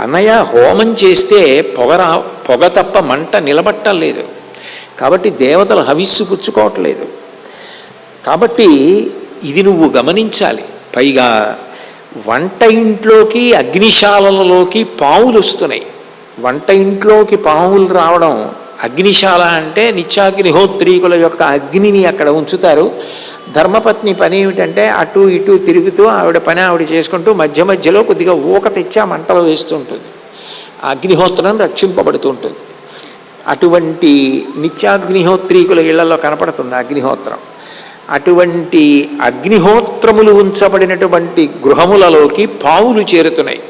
అన్నయ్య హోమం చేస్తే పొగ రా పొగ తప్ప మంట నిలబట్టలేదు. కాబట్టి దేవతలు హవిస్సు పుచ్చుకోవట్లేదు. కాబట్టి ఇది నువ్వు గమనించాలి. పైగా వంట ఇంట్లోకి అగ్నిశాలలలోకి పావులు వస్తున్నాయి. వంట ఇంట్లోకి పావులు రావడం అగ్నిశాల అంటే నిత్యాగ్నిహోత్రీకుల యొక్క అగ్నిని అక్కడ ఉంచుతారు. ధర్మపత్ని పని ఏమిటంటే అటు ఇటు తిరుగుతూ ఆవిడ పని ఆవిడ చేసుకుంటూ మధ్య మధ్యలో కొద్దిగా ఊక తెచ్చి ఆ మంటలో వేస్తూ ఉంటుంది. అగ్నిహోత్రం రక్షింపబడుతూ ఉంటుంది. అటువంటి నిత్యాగ్నిహోత్రీకుల ఇళ్ళలో కనపడుతుంది అగ్నిహోత్రం. అటువంటి అగ్నిహోత్రములు ఉంచబడినటువంటి గృహములలోకి పావులు చేరుతున్నాయి.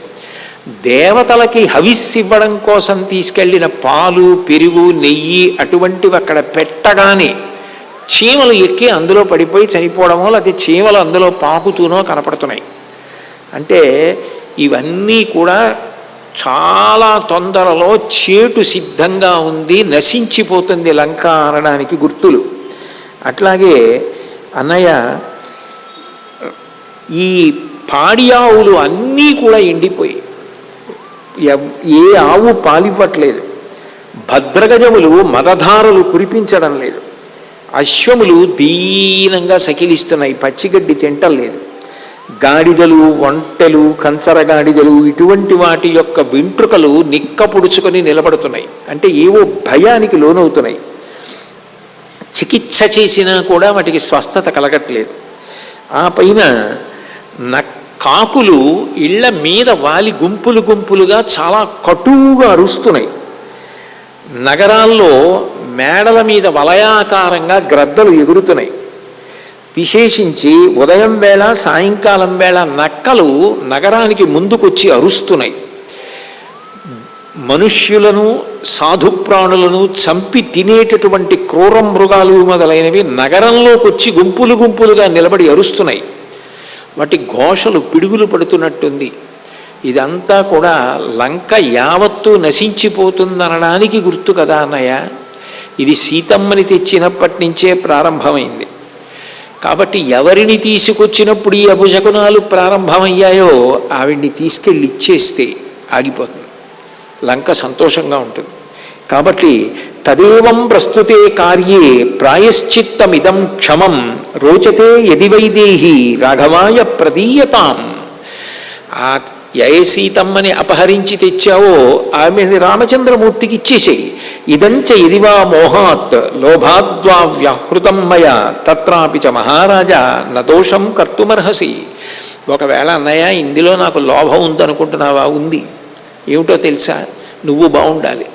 దేవతలకి హవిస్సు ఇవ్వడం కోసం తీసుకెళ్ళిన పాలు పెరుగు నెయ్యి అటువంటివి అక్కడ పెట్టగానే చీమలు ఎక్కి అందులో పడిపోయి చనిపోవడమో లేకపోతే చీమలు అందులో పాకుతూనో కనపడుతున్నాయి. అంటే ఇవన్నీ కూడా చాలా తొందరలో చేటు సిద్ధంగా ఉంది నశించిపోతుంది లంక అనడానికి గుర్తులు. అట్లాగే అన్నయ్య ఈ పాడియావులు అన్నీ కూడా ఎండిపోయి ఏ ఆవు పాలివ్వట్లేదు. భద్రగజములు మదధారలు కురిపించడం లేదు. అశ్వములు దీనంగా సకిలిస్తున్నాయి పచ్చిగడ్డి తింటలేదు గాడిదలు ఒంటెలు కంచర గాడిదలు ఇటువంటి వాటి యొక్క వెంట్రుకలు నిక్కపుడుచుకొని నిలబడుతున్నాయి. అంటే ఏవో భయానికి లోనవుతున్నాయి. చికిత్స చేసినా కూడా వాటికి స్వస్థత కలగట్లేదు. ఆ పైన నక్క కాకులు ఇళ్ళ మీద వాలి గుంపులు గుంపులుగా చాలా కటువుగా అరుస్తున్నాయి. నగరాల్లో మేడల మీద వలయాకారంగా గ్రద్దలు ఎగురుతున్నాయి. విశేషించి ఉదయం వేళ సాయంకాలం వేళ నక్కలు నగరానికి ముందుకొచ్చి అరుస్తున్నాయి. మనుష్యులను సాధు ప్రాణులను చంపి తినేటటువంటి క్రూర మృగాలు మొదలైనవి నగరంలోకి వచ్చి గుంపులు గుంపులుగా నిలబడి అరుస్తున్నాయి. వాటి ఘోషలు పిడుగులు పడుతున్నట్టుంది. ఇదంతా కూడా లంక యావత్తు నశించిపోతుందనడానికి గుర్తు కదా అన్నయ్య? ఇది సీతమ్మని తెచ్చినప్పటి నుంచే ప్రారంభమైంది. కాబట్టి ఎవరిని తీసుకొచ్చినప్పుడు ఈ అభుశకునాలు ప్రారంభమయ్యాయో ఆవిడ్ని తీసుకెళ్ళి ఇచ్చేస్తే ఆగిపోతుంది. లంక సంతోషంగా ఉంటుంది. కాబట్టి తదేవం ప్రస్తుతే కార్యే ప్రాయశ్చిత్తమిదం క్షమం రోచతే యది వైదేహి రాఘవాయ ప్రదీయతాం. ఆ యయసీతమ్మని అపహరించి తెచ్చావో ఆమెని రామచంద్రమూర్తికి ఇచ్చేసేయి. ఇదంచ ఇదివా మోహాత్ లోభాద్వా వ్యాహృతం మయ తత్రాపి చ మహారాజా నదోషం కర్తుమర్హసి. ఒకవేళ అన్నయ్య ఇందులో నాకు లోభం ఉందనుకుంటున్నావా ఉంది. ఏమిటో తెలుసా? నువ్వు బాగుండాలి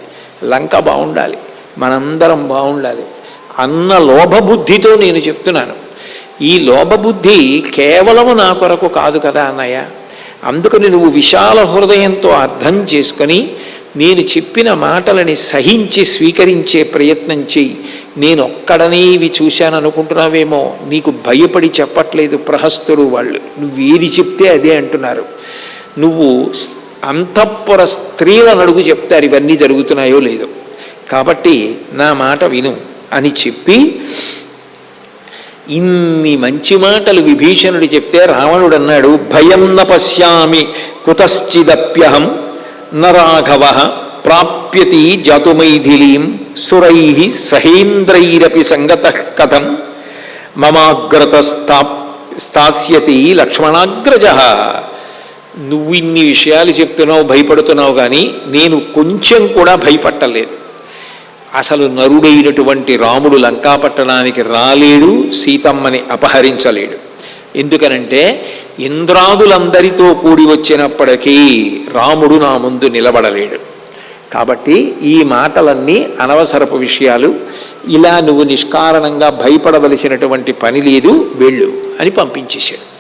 లంక బాగుండాలి మనందరం బాగుండాలి. అన్న లోభబుద్ధితో నేను చెప్తున్నాను. ఈ లోభబుద్ధి కేవలము నా కొరకు కాదు కదా అన్నయ్య. అందుకని నువ్వు విశాల హృదయంతో అర్థం చేసుకొని నేను చెప్పిన మాటలని సహించి స్వీకరించే ప్రయత్నం చెయ్యి. నేను ఒక్కడనే ఇవి చూశాను అనుకుంటున్నావేమో నీకు భయపడి చెప్పట్లేదు ప్రహస్తులు వాళ్ళు. నువ్వేది చెప్తే అదే అంటున్నారు. నువ్వు అంతఃపుర స్త్రీలను అడుగు చెప్తారు. ఇవన్నీ జరుగుతున్నాయో లేదో. కాబట్టి నా మాట విను అని చెప్పి ఇన్ని మంచి మాటలు విభీషణుడు చెప్తే రావణుడు అన్నాడు భయం న పశ్యామి కుతశ్చిదప్యహం నరాఘవ ప్రాప్యతి జాతుమైథిలీం సురై సహేంద్రైరపి సంగత కథం మమాగ్రత స్థాస్యతి లక్ష్మణాగ్రజ. నువ్వు ఇన్ని విషయాలు చెప్తున్నావు భయపడుతున్నావు కానీ నేను కొంచెం కూడా భయపట్టలేదు. అసలు నరుడైనటువంటి రాముడు లంకాపట్టణానికి రాలేడు సీతమ్మని అపహరించలేడు. ఎందుకనంటే ఇంద్రాదులందరితో కూడి వచ్చినప్పటికీ రాముడు నా ముందు నిలబడలేడు. కాబట్టి ఈ మాటలన్నీ అనవసరపు విషయాలు. ఇలా నువ్వు నిష్కారణంగా భయపడవలసినటువంటి పని లేదు వెళ్ళు అని పంపించేశాడు.